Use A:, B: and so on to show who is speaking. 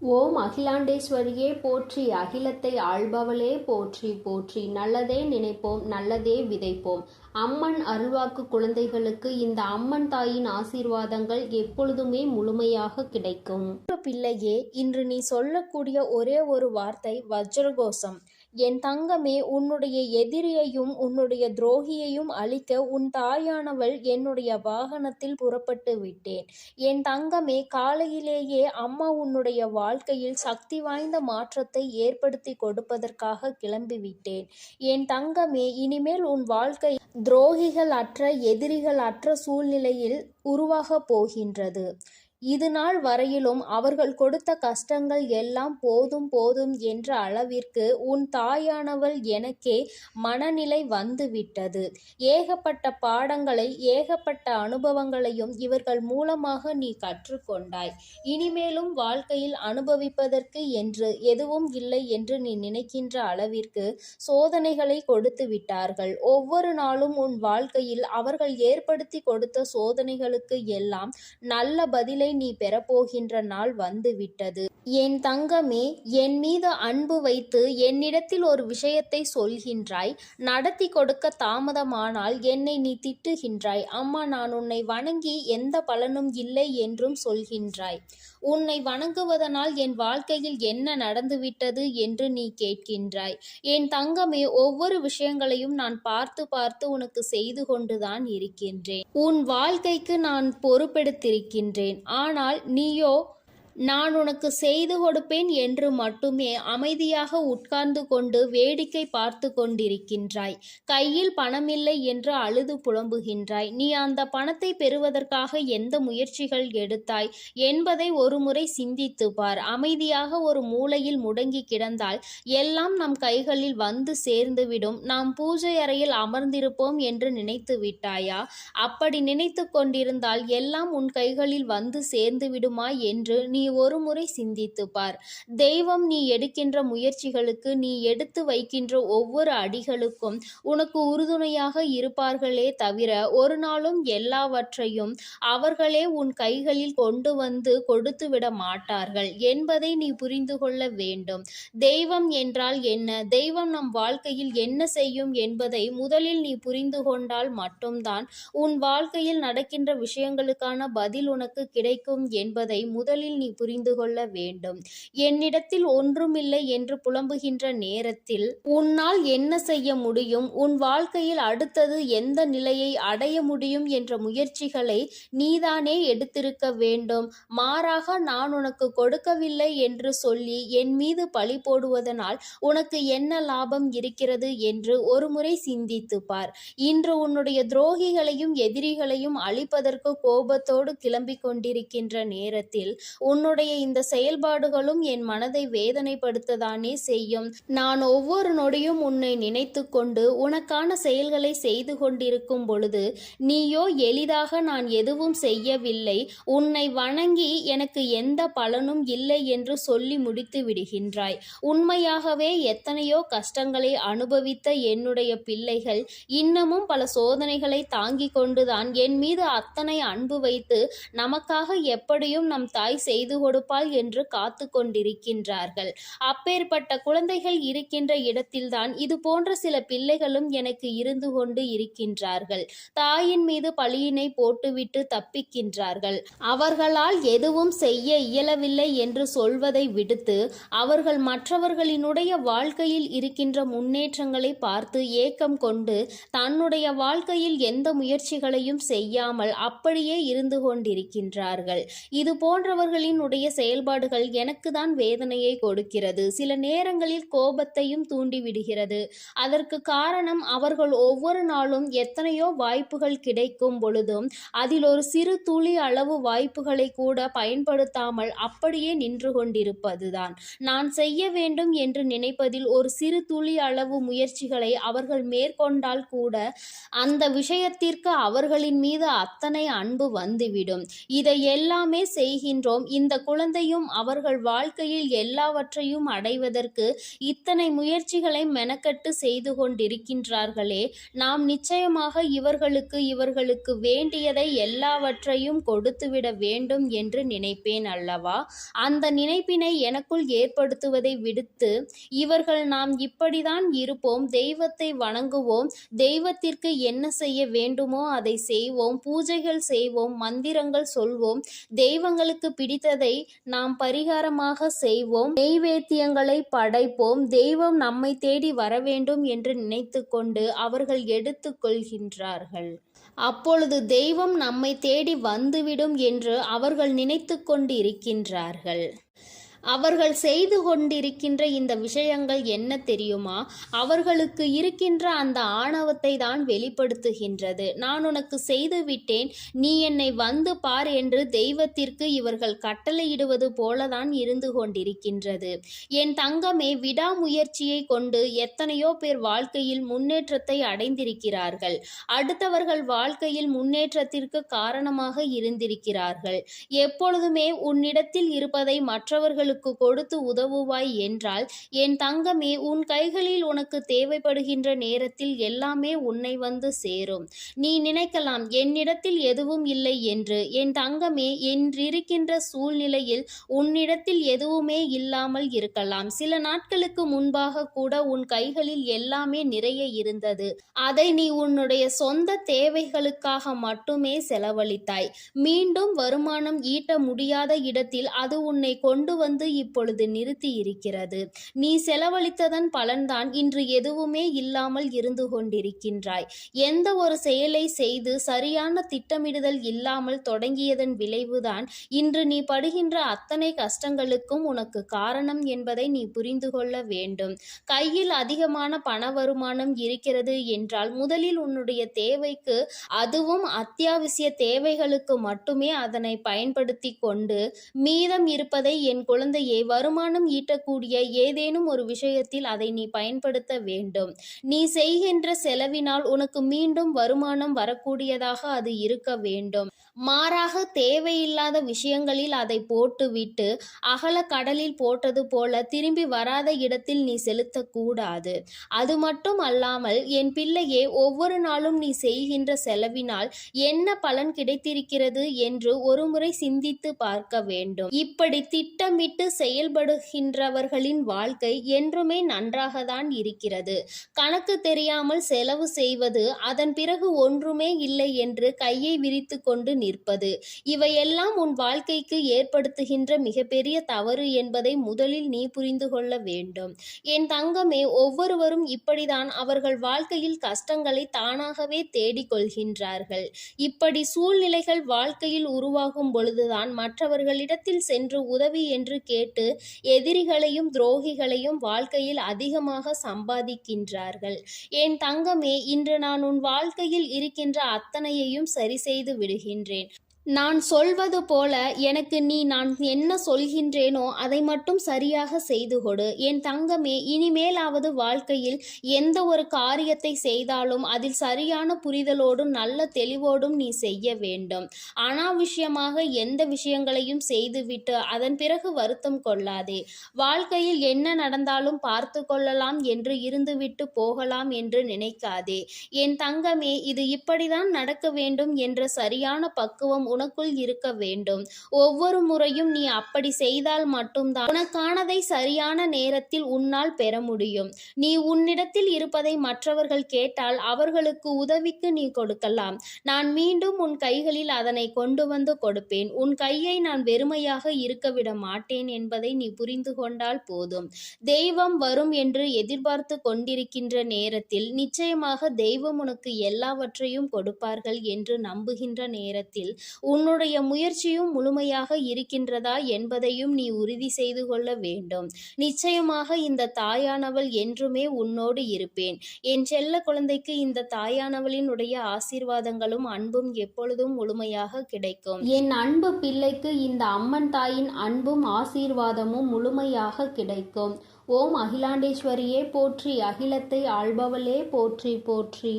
A: ஓம் அகிலாண்டேஸ்வரியே போற்றி அகிலத்தை ஆள்பவளே போற்றி போற்றி. நல்லதே நினைப்போம் நல்லதே விதைப்போம். அம்மன் அருள்வாக்கு குழந்தைகளுக்கு இந்த அம்மன் தாயின் ஆசீர்வாதங்கள் எப்பொழுதுமே முழுமையாக கிடைக்கும்.
B: பிள்ளையே இன்று நீ சொல்லக்கூடிய ஒரே ஒரு வார்த்தை வஜ்ரகோஷம். என் தங்கமே உன்னுடைய எதிரியையும் உன்னுடைய துரோகியையும் அழிக்க உன் தாயானவள் என்னுடைய வாகனத்தில் புறப்பட்டு விட்டேன். என் தங்கமே காலையிலேயே அம்மா உன்னுடைய வாழ்க்கையில் சக்தி வாய்ந்த மாற்றத்தை ஏற்படுத்தி கொடுப்பதற்காக கிளம்பிவிட்டேன் என் தங்கமே இனிமேல் உன் வாழ்க்கை துரோகிகள் அற்ற எதிரிகள் அற்ற சூழ்நிலையில் உருவாகப் போகின்றது. இது நாள் வரையிலும் அவர்கள் கொடுத்த கஷ்டங்கள் எல்லாம் போதும் போதும் என்ற அளவிற்கு உன் தாயானவள் எனக்கே மனநிலை வந்துவிட்டது. ஏகப்பட்ட பாடங்களை ஏகப்பட்ட அனுபவங்களையும் இவர்கள் மூலமாக நீ கற்றுக்கொண்டாய். இனிமேலும் வாழ்க்கையில் அனுபவிப்பதற்கு என்று எதுவும் இல்லை என்று நீ நினைக்கின்ற அளவிற்கு சோதனைகளை கொடுத்து விட்டார்கள். ஒவ்வொரு நாளும் உன் வாழ்க்கையில் அவர்கள் ஏற்படுத்தி கொடுத்த சோதனைகளுக்கு எல்லாம் நல்ல பதிலை நீ பெறப்போகின்ற நாள் வந்துவிட்டது என் தங்கமே என் மீது அன்பு வைத்து என்னிடத்தில் ஒரு விஷயத்தை சொல்கின்றாய். நடத்தி கொடுக்க தாமதமானால் என்னை நீ திட்டுகின்றாய். அம்மா நான் உன்னை வணங்கி எந்த பலனும் இல்லை என்றும் சொல்கின்றாய். உன்னை வணங்குவதனால் என் வாழ்க்கையில் என்ன நடந்துவிட்டது என்று நீ கேட்கின்றாய். என் தங்கமே ஒவ்வொரு விஷயங்களையும் நான் பார்த்து பார்த்து உனக்கு செய்து கொண்டுதான் இருக்கின்றேன். உன் வாழ்க்கைக்கு நான் பொறுப்பெடுத்திருக்கின்றேன். ஆனால் நீயோ நான் உனக்கு செய்து கொடுப்பேன் என்று மட்டுமே அமைதியாக உட்கார்ந்து கொண்டு வேடிக்கை பார்த்து கொண்டிருக்கின்றாய். கையில் பணமில்லை என்று அழுது புலம்புகின்றாய். நீ அந்த பணத்தை பெறுவதற்காக எந்த முயற்சிகள் எடுத்தாய்? என்பதை ஒருமுறை சிந்தித்து பார். அமைதியாக ஒரு மூலையில் முடங்கி கிடந்தால் எல்லாம் நம் கைகளில் வந்து சேர்ந்துவிடும். நாம் பூஜை அறையில் அமர்ந்திருப்போம் என்று நினைத்து விட்டாயா? அப்படி நினைத்து கொண்டிருந்தால் எல்லாம் உன் கைகளில் வந்து சேர்ந்து விடுமா என்று நீ ஒரு முறை சிந்தித்து பார் தெய்வம் நீ எடுக்கின்ற முயற்சிகளுக்கு நீ எடுத்து வைக்கின்ற ஒவ்வொரு அடிகளுக்கும் உனக்கு உறுதுணையாக இருப்பார்களே தவிர ஒரு நாளும் எல்லாவற்றையும் அவர்களே உன் கைகளில் கொண்டு வந்து கொடுத்து விட மாட்டார்கள். என்பதை நீ புரிந்து கொள்ள வேண்டும். தெய்வம் என்றால் என்ன? தெய்வம் நம் வாழ்க்கையில் என்ன செய்யும் என்பதை முதலில் நீ புரிந்து கொண்டால் மட்டும்தான் உன் வாழ்க்கையில் நடக்கின்ற விஷயங்களுக்கான பதில் உனக்கு கிடைக்கும் என்பதை முதலில் நீ புரிந்து கொள்ள வேண்டும். என்னிடத்தில் ஒன்றுமில்லை என்று புலம்புகின்ற நேரத்தில் உன்னால் என்ன செய்ய முடியும்? உன் வாழ்க்கையில் அடுத்தது எந்த நிலையை அடைய முடியும் என்ற முயற்சிகளை நீதானே எடுத்திருக்க வேண்டும். மாறாக நான் உனக்கு கொடுக்கவில்லை என்று சொல்லி என் மீது பழி போடுவதனால் உனக்கு என்ன லாபம் இருக்கிறது என்று ஒருமுறை சிந்தித்து பார். இன்று உன்னுடைய துரோகிகளையும் எதிரிகளையும் அழிப்பதற்கு கோபத்தோடு கிளம்பிக் கொண்டிருக்கின்ற நேரத்தில் உன் உன்னுடைய இந்த செயல்பாடுகளும் என் மனதை வேதனைப்படுத்ததானே செய்யும். நான் ஒவ்வொரு நொடியும் உன்னை நினைத்து கொண்டு உனக்கான செயல்களை செய்து கொண்டிருக்கும் பொழுது நீயோ எளிதாக நான் எதுவும் செய்யவில்லை. உன்னை வணங்கி எனக்கு எந்த பலனும் இல்லை என்று சொல்லி முடித்து விடுகின்றாய். உண்மையாகவே எத்தனையோ கஷ்டங்களை அனுபவித்த என்னுடைய பிள்ளைகள் இன்னமும் பல சோதனைகளை தாங்கிக் கொண்டுதான் என் மீது அத்தனை அன்பு வைத்து நமக்காக எப்படியும் நம் தாய் செய்து கொடுப்பாள் என்று காத்து கொண்டிருக்கின்றார்கள் அப்பேற்பட்ட குழந்தைகள் இருக்கின்ற இடத்தில்தான் இது போன்ற சில பிள்ளைகளும் எனக்கு இருந்து கொண்டு இருக்கின்றார்கள். தாயின் மீது பழியினை போட்டுவிட்டு தப்பிக்கின்றார்கள். அவர்களால் எதுவும் செய்ய இயலவில்லை என்று சொல்வதை விடுத்து அவர்கள் மற்றவர்களினுடைய வாழ்க்கையில் இருக்கின்ற முன்னேற்றங்களை பார்த்து ஏக்கம் கொண்டு தன்னுடைய வாழ்க்கையில் எந்த முயற்சிகளையும் செய்யாமல் அப்படியே இருந்து கொண்டிருக்கின்றார்கள். இது போன்றவர்களின் போன்றவர்களினுடைய செயல்பாடுகள் எனக்கு தான் வேதனையை கொடுக்கிறது. சில நேரங்களில் கோபத்தையும் தூண்டிவிடுகிறது. அதற்கு காரணம் அவர்கள் ஒவ்வொரு நாளும் எத்தனையோ வாய்ப்புகள் கிடைக்கும் பொழுதும் அதில் ஒரு சிறு துளி அளவு வாய்ப்புகளை கூட பயன்படுத்தாமல் அப்படியே நின்று கொண்டிருப்பதுதான். நான் செய்ய வேண்டும் என்று நினைப்பதில் ஒரு சிறு துளி அளவு முயற்சிகளை அவர்கள் மேற்கொண்டால் கூட அந்த விஷயத்திற்கு அவர்களின் மீது அத்தனை அன்பு வந்துவிடும். இதை எல்லாமே செய்கின்றோம். இந்த இந்த குழந்தையும் அவர்கள் வாழ்க்கையில் எல்லாவற்றையும் அடைவதற்கு இத்தனை முயற்சிகளை மெனக்கட்டு செய்து கொண்டிருக்கின்றார்களே. நாம் நிச்சயமாக இவர்களுக்கு இவர்களுக்கு வேண்டியதை எல்லாவற்றையும் கொடுத்துவிட வேண்டும் என்று நினைப்பேன் அல்லவா? அந்த நினைப்பினை எனக்குள் ஏற்படுத்துவதை விடுத்து இவர்கள் நாம் இப்படிதான் இருப்போம் தெய்வத்தை வணங்குவோம் தெய்வத்திற்கு என்ன செய்ய வேண்டுமோ அதை செய்வோம் பூஜைகள் செய்வோம் மந்திரங்கள் சொல்வோம் தெய்வங்களுக்கு பிடித்த பிடித்ததை நாம் பரிகாரமாக செய்வோம். நெய்வேத்தியங்களை படைப்போம். தெய்வம் நம்மை தேடி வர வேண்டும் என்று நினைத்து கொண்டு அவர்கள் எடுத்துக்கொள்கின்றார்கள் அப்பொழுது தெய்வம் நம்மை தேடி வந்துவிடும் என்று அவர்கள் நினைத்து கொண்டு இருக்கின்றார்கள் அவர்கள் செய்து கொண்டிருக்கின்ற இந்த விஷயங்கள் என்ன தெரியுமா? அவர்களுக்கு இருக்கின்ற அந்த ஆணவத்தை தான் வெளிப்படுத்துகின்றது. நான் உனக்கு செய்து விட்டேன். நீ என்னை வந்து பார் என்று தெய்வத்திற்கு இவர்கள் கட்டளையிடுவது போலதான் இருந்து கொண்டிருக்கின்றது. என் தங்கமே விடாமுயற்சியை கொண்டு எத்தனையோ பேர் வாழ்க்கையில் முன்னேற்றத்தை அடைந்திருக்கிறார்கள். அடுத்தவர்கள் வாழ்க்கையில் முன்னேற்றத்திற்கு காரணமாக இருந்திருக்கிறார்கள். எப்பொழுதுமே உன்னிடத்தில் இருப்பதை மற்றவர்களுக்கு கொடுத்து உதவுவாய் என்றால் என் தங்கமே உன் கைகளில் உனக்கு தேவைப்படுகின்ற நேரத்தில் எல்லாமே உன்னை வந்து சேரும். நீ நினைக்கலாம் என்னிடத்தில் எதுவும் இல்லை என்று. என் தங்கமே என்றிருக்கின்ற சூழ்நிலையில் உன்னிடத்தில் எதுவுமே இல்லாமல் இருக்கலாம். சில நாட்களுக்கு முன்பாக கூட உன் கைகளில் எல்லாமே நிறைய இருந்தது. அதை நீ உன்னுடைய சொந்த தேவைகளுக்காக மட்டுமே செலவழித்தாய். மீண்டும் வருமானம் ஈட்ட முடியாத இடத்தில் அது உன்னை கொண்டு வந்து இப்பொழுது நிறுத்தி இருக்கிறது நீ செலவழித்ததன் பலன்தான் இன்று எதுவுமே இல்லாமல் இருந்து கொண்டிருக்கின்றாய். எந்த ஒரு செயலை செய்து சரியான திட்டமிடுதல் இல்லாமல் தொடங்கியதன் விளைவுதான் இன்று நீ படுகின்ற அத்தனை கஷ்டங்களுக்கும் உனக்கு காரணம் என்பதை நீ புரிந்து கொள்ள வேண்டும். கையில் அதிகமான பண வருமானம் இருக்கிறது என்றால் முதலில் உன்னுடைய தேவைக்கு அதுவும் அத்தியாவசிய தேவைகளுக்கு மட்டுமே அதனை பயன்படுத்தி கொண்டு மீதம் இருப்பதை என் குழந்தை குழந்தையை வருமானம் ஈட்டக்கூடிய ஏதேனும் ஒரு விஷயத்தில் அதை நீ பயன்படுத்த வேண்டும். நீ செய்கின்ற செலவினால் உனக்கு மீண்டும் வருமானம் வரக்கூடியதாக அது இருக்க வேண்டும். மாறாக தேவையில்லாத விஷயங்களில் அதை போட்டுவிட்டு அகல கடலில் போட்டது போல திரும்பி வராத இடத்தில் நீ செலுத்தக்கூடாது. அது மட்டும் அல்லாமல் என் பிள்ளையே ஒவ்வொரு நாளும் நீ செய்கின்ற செலவினால் என்ன பலன் கிடைத்திருக்கிறது? என்று ஒருமுறை சிந்தித்து பார்க்க வேண்டும். இப்படி திட்டமிட்டு செயல்படுகின்றவர்களின் வாழ்க்கை என்றுமே நன்றாகத்தான் இருக்கிறது. கணக்கு தெரியாமல் செலவு செய்வது அதன் பிறகு ஒன்றுமே இல்லை என்று கையை விரித்து கொண்டு நிற்பது. இவையெல்லாம் உன் வாழ்க்கைக்கு ஏற்படுத்துகின்ற மிகப்பெரிய தவறு என்பதை முதலில் நீ புரிந்து கொள்ள வேண்டும். என் தங்கமே ஒவ்வொருவரும் இப்படிதான் அவர்கள் வாழ்க்கையில் கஷ்டங்களை தானாகவே தேடிக்கொள்கின்றார்கள் இப்படி சூழ்நிலைகள் வாழ்க்கையில் உருவாகும் பொழுதுதான் மற்றவர்களிடத்தில் சென்று உதவி என்று கேட்டு எதிரிகளையும் துரோகிகளையும் வாழ்க்கையில் அதிகமாக சம்பாதிக்கின்றார்கள். என் தங்கமே இன்று நான் உன் வாழ்க்கையில் இருக்கின்ற அத்தனையையும் சரி செய்து விடுகின்றேன். train நான் சொல்வது போல எனக்கு நீ நான் என்ன சொல்கின்றேனோ அதை மட்டும் சரியாக செய்து கொடு. என் தங்கமே இனிமேலாவது வாழ்க்கையில் எந்த ஒரு காரியத்தை செய்தாலும் அதில் சரியான புரிதலோடும் நல்ல தெளிவோடும் நீ செய்ய வேண்டும். அனாவசியமாக எந்த விஷயங்களையும் செய்துவிட்டு அதன் பிறகு வருத்தம் கொள்ளாதே. வாழ்க்கையில் என்ன நடந்தாலும் பார்த்து கொள்ளலாம் என்று இருந்துவிட்டு போகலாம் என்று நினைக்காதே. என் தங்கமே இது இப்படிதான் நடக்க வேண்டும் என்ற சரியான பக்குவம் உனக்குள் இருக்க வேண்டும். ஒவ்வொரு முறையும் நீ அப்படி செய்தால் மட்டும்தான் உனக்கானதை சரியான நேரத்தில் உன்னால் பெற முடியும். நீ உன்னிடத்தில் இருப்பதை மற்றவர்கள் கேட்டால் அவர்களுக்கு உதவிக்கு நீ கொடுக்கலாம். நான் மீண்டும் உன் கைகளில் அதனை கொண்டு வந்து கொடுப்பேன். உன் கையை நான் வெறுமையாக இருக்க விட மாட்டேன் என்பதை நீ புரிந்து கொண்டால் போதும். தெய்வம் வரும் என்று எதிர்பார்த்து கொண்டிருக்கின்ற நேரத்தில் நிச்சயமாக தெய்வம் உனக்கு எல்லாவற்றையும் கொடுப்பார்கள் என்று நம்புகின்ற நேரத்தில் உன்னுடைய முயற்சியும் முழுமையாக இருக்கின்றதா என்பதையும் நீ உறுதி செய்து கொள்ள வேண்டும். நிச்சயமாக இந்த தாயானவள் என்றுமே உன்னோடு இருப்பேன். என் செல்ல குழந்தைக்கு இந்த தாயானவளினுடைய ஆசீர்வாதங்களும் அன்பும் எப்பொழுதும் முழுமையாக கிடைக்கும்.
A: என் அன்பு பிள்ளைக்கு இந்த அம்மன் தாயின் அன்பும் ஆசீர்வாதமும் முழுமையாக கிடைக்கும். ஓம் அகிலாண்டேஸ்வரியே போற்றி அகிலத்தை ஆள்பவளே போற்றி போற்றி.